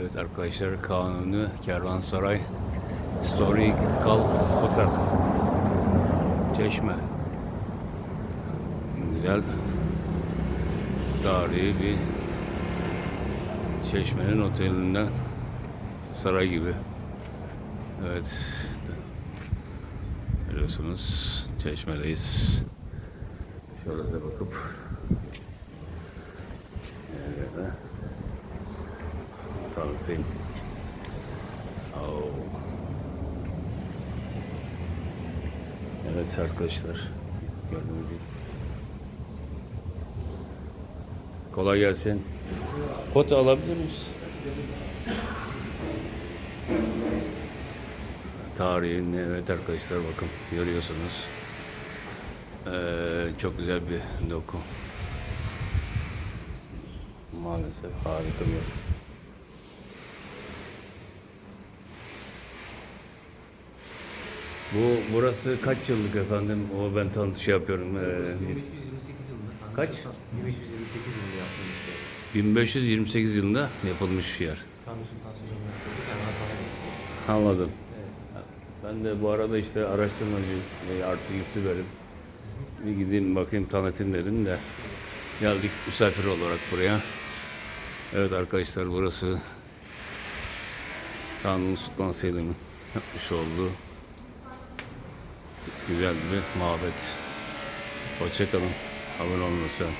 Evet arkadaşlar Kanuni Kervansaray Historical Hotel Çeşme. Güzel Tarihi bir Çeşme'nin otelinden Saray gibi. Evet. Biliyorsunuz Çeşme'deyiz. Şöyle de bakıp Evet tanıtayım. Oo. Evet arkadaşlar. Gördüğünüz gibi. Kolay gelsin. Kota alabilir miyiz? Tarihini evet arkadaşlar bakın görüyorsunuz. Ee, çok güzel bir doku. Maalesef harika bir Bu burası kaç yıllık efendim? O ben tanıtış yapıyorum. Ee, 1528 yılında Tanrı Kaç? Sultan 1528 yılında yapılmıştı. 1528 yılında yapılmış yer. Tanrı Sultan Süleyman yapıldı. Kemal Sarayı'sı. Anladım. Evet. Ben de bu arada işte araştırmacı e, artı youtuberim. Bir gideyim bakayım tanıtayım dedim de geldik misafir olarak buraya. Evet arkadaşlar burası Kanuni Sultan Selim'in yapmış olduğu güzel bir mabet. Hoşçakalın. Abone olun lütfen.